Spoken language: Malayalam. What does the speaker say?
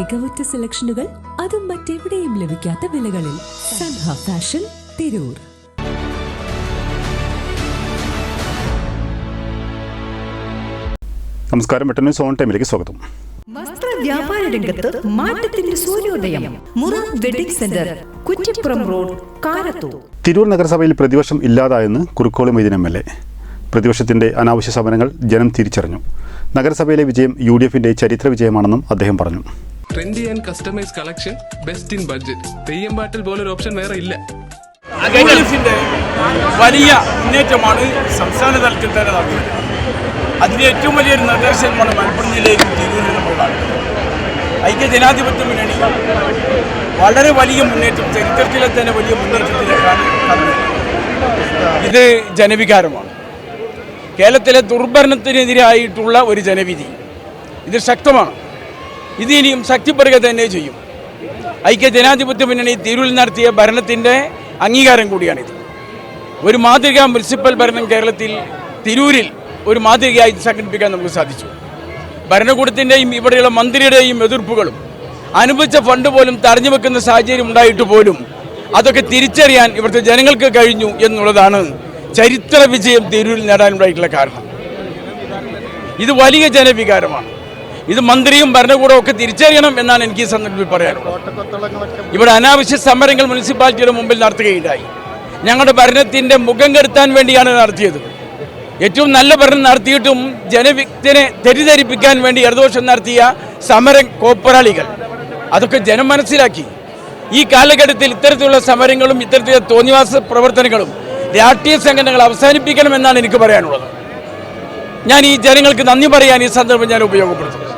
മികവുറ്റ സെലക്ഷനുകൾ അതും മറ്റെവിടെയും ലഭിക്കാത്ത വിലകളിൽ സൻഹ ഫാഷൻ തിരൂർ. നമസ്കാരം പെട്ടെന്ന് സോൺ ടൈമിലേക്ക് സ്വാഗതം. വസ്ത്ര വ്യാപാര രംഗത്ത് മാറ്റത്തിന്റെ സൂര്യോദയം. Mura wedding centre Kuttippuram road Karathur. Tirur നഗരസഭയിൽ പ്രതിവർഷം ഇല്ലാതായെന്ന് Kurukkoli Moideen M L A. പ്രതിപക്ഷത്തിന്റെ അനാവശ്യ സമരങ്ങൾ ജനം തിരിച്ചറിഞ്ഞു. നഗരസഭയിലെ വിജയം യു ഡി എഫിന്റെ ചരിത്ര വിജയമാണെന്നും അദ്ദേഹം പറഞ്ഞു. Trendy and customise collection best in budget Theyyam പാട്ടിൽ പോലൊരു ഓപ്ഷൻ വേറെ ഇല്ല. വലിയ മുന്നേറ്റമാണ് സംസ്ഥാന തലത്തിൽ തന്നെ നടക്കുന്നത് അതിന് ഏറ്റവും വലിയൊരു നിർദ്ദേശമാണ് മലപ്പുറം ജില്ലയിലും തിരൂരിലും ഐക്യ ജനാധിപത്യ മുന്നണി വളരെ വലിയ മുന്നേറ്റം ചരിത്രത്തിലെ തന്നെ വലിയ മുന്നേറ്റത്തിലേക്കാണ് ഇത് ജനവികാരമാണ്. കേരളത്തിലെ ദുർഭരണത്തിനെതിരായിട്ടുള്ള ഒരു ജനവിധി. ഇത് ശക്തമാണ്. ഇത് ഇനിയും ശക്തിപ്പെടുക തന്നെ ചെയ്യും. ഐക്യ ജനാധിപത്യ മുന്നണി തിരൂരിൽ നടത്തിയ ഭരണത്തിന്റെ അംഗീകാരം കൂടിയാണിത്. ഒരു മാതൃകാ മുനിസിപ്പൽ ഭരണം കേരളത്തിൽ തിരൂരിൽ ഒരു മാതൃകയായി സംഘടിപ്പിക്കാൻ നമുക്ക് സാധിച്ചു. ഭരണകൂടത്തിന്റെയും ഇവിടെയുള്ള മന്ത്രിയുടെയും എതിർപ്പുകളും അനുവദിച്ച ഫണ്ട് പോലും തടഞ്ഞു വെക്കുന്ന സാഹചര്യം ഉണ്ടായിട്ട് പോലും അതൊക്കെ തിരിച്ചറിയാൻ ഇവിടുത്തെ ജനങ്ങൾക്ക് കഴിഞ്ഞു എന്നുള്ളതാണ് ചരിത്ര വിജയം തിരൂരിൽ നേടാനുണ്ടായിട്ടുള്ള കാരണം. ഇത് വലിയ ജനവികാരമാണ്. ഇത് മന്ത്രിയും ഭരണകൂടവും ഒക്കെ തിരിച്ചറിയണം എന്നാണ് എനിക്ക് ഈ സന്ദർഭത്തിൽ പറയാനുള്ളത് ഇവിടെ അനാവശ്യ സമരങ്ങൾ മുനിസിപ്പാലിറ്റിയുടെ മുമ്പിൽ നടത്തുകയുണ്ടായി. ഞങ്ങളുടെ ഭരണത്തിന്റെ മുഖം കെടുത്താൻ വേണ്ടിയാണ് നടത്തിയത്. ഏറ്റവും നല്ല ഭരണം നടത്തിയിട്ടും ജനവിക്തിനെ തെറ്റിദ്ധരിപ്പിക്കാൻ വേണ്ടി ഇടതുപക്ഷം നടത്തിയ സമരം കോപ്പറാളികൾ അതൊക്കെ ജനം മനസ്സിലാക്കി. ഈ കാലഘട്ടത്തിൽ ഇത്തരത്തിലുള്ള സമരങ്ങളും ഇത്തരത്തിലുള്ള തോന്നിവാസ പ്രവർത്തനങ്ങളും രാഷ്ട്രീയ സംഘടനകൾ അവസാനിപ്പിക്കണമെന്നാണ് എനിക്ക് പറയാനുള്ളത്. ഞാൻ ഈ ജനങ്ങൾക്ക് നന്ദി പറയാൻ ഈ സന്ദർഭം ഞാൻ ഉപയോഗപ്പെടുത്തും